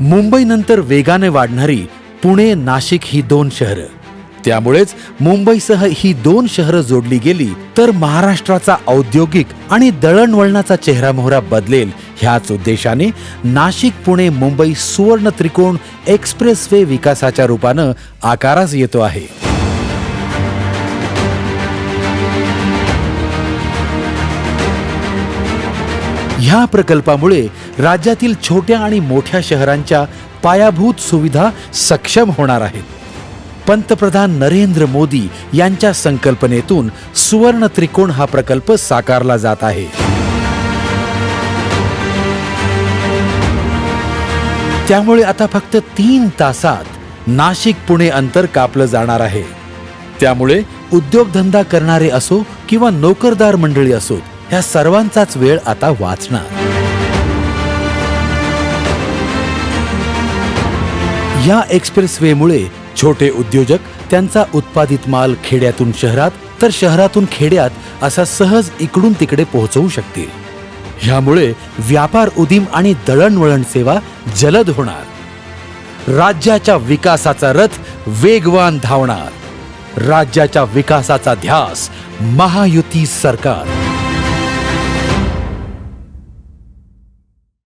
मुंबईनंतर वेगाने वाढणारी पुणे नाशिक ही दोन शहरं. त्यामुळेच मुंबईसह ही दोन शहरं जोडली गेली तर महाराष्ट्राचा औद्योगिक आणि दळणवळणाचा चेहरामोहरा बदलेल ह्याच उद्देशाने नाशिक पुणे मुंबई सुवर्ण त्रिकोण एक्सप्रेस वे विकासाच्या रूपानं आकारास येतो आहे. ह्या प्रकल्पामुळे राज्यातील छोट्या आणि मोठ्या शहरांच्या पायाभूत सुविधा सक्षम होणार आहेत. पंतप्रधान नरेंद्र मोदी यांच्या संकल्पनेतून सुवर्ण त्रिकोण हा प्रकल्प साकारला जात आहे. त्यामुळे आता फक्त तीन तासात नाशिक पुणे अंतर कापलं जाणार आहे. त्यामुळे उद्योगधंदा करणारे असो किंवा नोकरदार मंडळी असो ह्या सर्वांचाच वेळ आता वाचणार. या एक्सप्रेसवेमुळे छोटे उद्योजक त्यांचा उत्पादित माल खेड्यातून शहरात तर शहरातून खेड्यात असा सहज इकडून तिकडे पोहोचवू शकतील. ह्यामुळे व्यापार उदीम आणि दळणवळण सेवा जलद होणार. राज्याच्या विकासाचा रथ वेगवान धावणार. राज्याच्या विकासाचा ध्यास महायुती सरकार